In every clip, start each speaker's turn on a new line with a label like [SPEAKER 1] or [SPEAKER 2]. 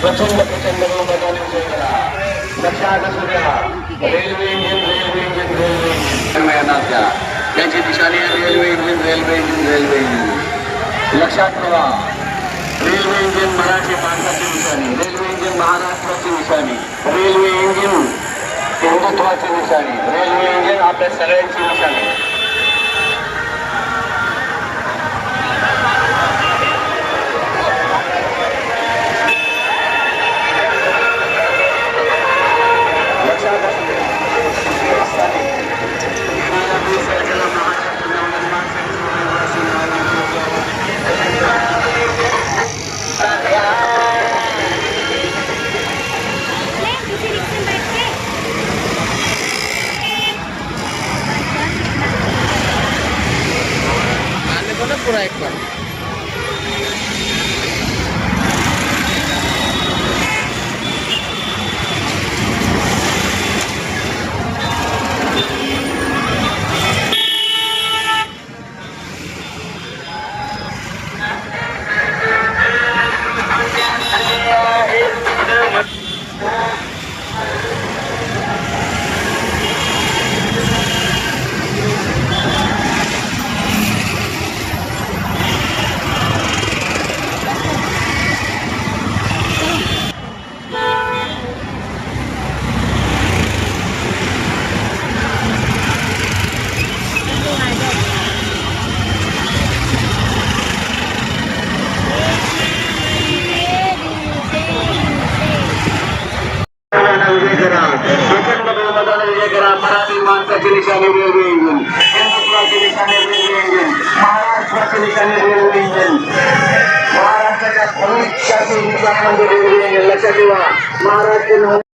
[SPEAKER 1] प्रचंड प्रचंड बहुमताने विजय लक्षात असू द्या railway engine railway engine railway engine मिळणार द्या त्याची दिशाने railway engine railway engine railway engine लक्षात ठेवा रेल्वे इंजिन मराठी माणसाची निशाणी रेल्वे इंजिन महाराष्ट्राची निशाणी रेल्वे इंजिन हिंदुत्वाची निशाणी रेल्वे इंजिन आपल्या सगळ्यांची निशाणी
[SPEAKER 2] पुरा एक
[SPEAKER 1] हिंदुत्वाची निशाणी रेल्वे इंजिन महाराष्ट्राची निशाणी रेल्वे इंजिन महाराष्ट्राच्या भविष्याची निशाण म्हणजे रेल्वे इंजिन लक्षात ठेवा महाराष्ट्र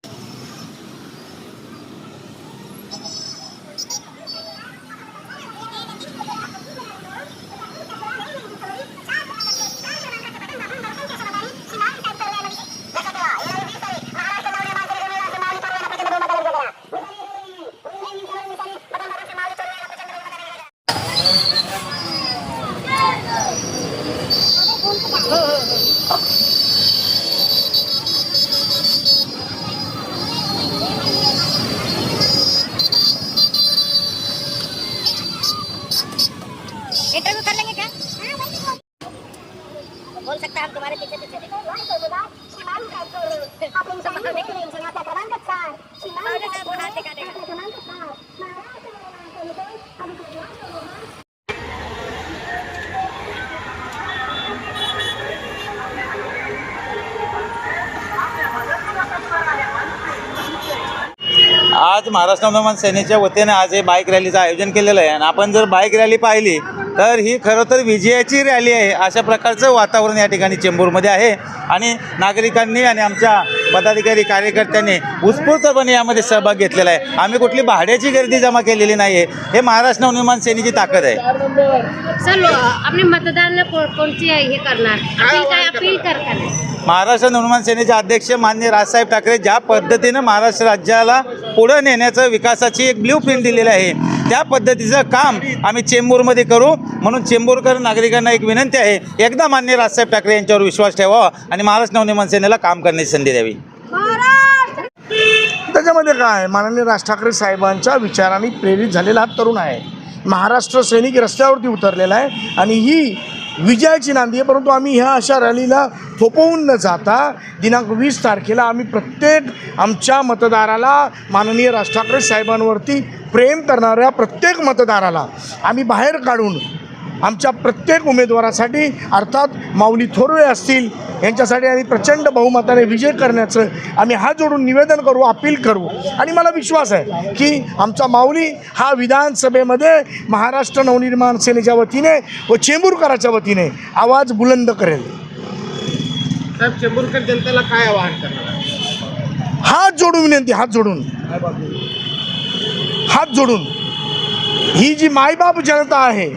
[SPEAKER 3] आज महाराष्ट्र नवमान सेनेच्या वतीने आज हे बाईक रॅलीचं आयोजन केलेलं आहे. आणि आपण जर बाईक रॅली पाहिली तर ही खरं तर विजयाची रॅली आहे अशा प्रकारचं वातावरण या ठिकाणी चेंबूरमध्ये आहे. आणि नागरिकांनी आणि आमच्या पदाधिकारी कार्यकर्त्यांनी उत्स्फूर्तपणे यामध्ये सहभाग घेतलेला आहे. आम्ही कुठली भाड्याची गर्दी जमा केलेली नाही आहे हे महाराष्ट्र नवनिर्माण सेनेची ताकद आहे.
[SPEAKER 4] सर कोणती हे करणार? काय अपील
[SPEAKER 3] महाराष्ट्र नवनिर्माण सेनेचे अध्यक्ष मान्य राजसाहेब ठाकरे ज्या पद्धतीनं महाराष्ट्र राज्याला पुढं नेण्याचं विकासाची एक ब्ल्यू प्रिंट दिलेली आहे त्या पद्धतीचं काम आम्ही चेंबूरमध्ये करू. म्हणून चेंबूरकर नागरिकांना एक विनंती आहे एकदा मान्य राजसाहेब ठाकरे यांच्यावर विश्वास ठेवावा आणि महाराष्ट्र नवनिर्माण सेनेला काम करण्याची संधी द्यावी.
[SPEAKER 2] त्याच्यामध्ये काय माननीय राज ठाकरे साहेबांच्या विचारांनी प्रेरित झालेला हा तरुण आहे. महाराष्ट्र सैनिक रस्त्यावरती उतरलेला आहे आणि ही विजयाची नांदी आहे परंतु आम्ही ह्या अशा रॅलीला थोपवून न जाता दिनांक वीस तारखेला आम्ही प्रत्येक आमच्या मतदाराला माननीय राज ठाकरे साहेबांवरती प्रेम करणाऱ्या प्रत्येक मतदाराला आम्ही बाहेर काढून आमच्या प्रत्येक उमेदवारासाठी अर्थात माऊली थोरवे असतील यांच्यासाठी आम्ही प्रचंड बहुमताने विजय करण्याचं आम्ही हात जोडून निवेदन करू अपील करू. आणि मला विश्वास आहे की आमचा माऊली हा विधानसभेमध्ये महाराष्ट्र नवनिर्माण सेनेच्या वतीने व चेंबूरकराच्या वतीने आवाज बुलंद करेल.
[SPEAKER 5] साहेब चेंबूरकर जनतेला काय आवाहन करणार
[SPEAKER 2] हात जोडून विनंती हात जोडून. हात जोडून. ही जी मायबाप जनता आहे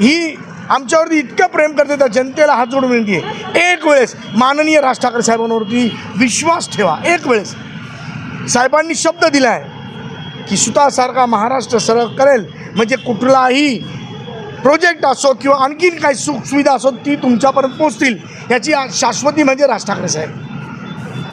[SPEAKER 2] ही आमच्यावरती इतकं प्रेम करते त्या जनतेला हात जोडून विनंती आहे. एक वेळेस माननीय राज ठाकरे साहेबांवरती विश्वास ठेवा एक वेळेस. साहेबांनी शब्द दिला आहे की सुतासारखा महाराष्ट्र सरळ करेल म्हणजे कुठलाही प्रोजेक्ट असो किंवा आणखीन काही सुखसुविधा असो ती तुमच्यापर्यंत पोचतील याची आज शाश्वती म्हणजे राज ठाकरे साहेब.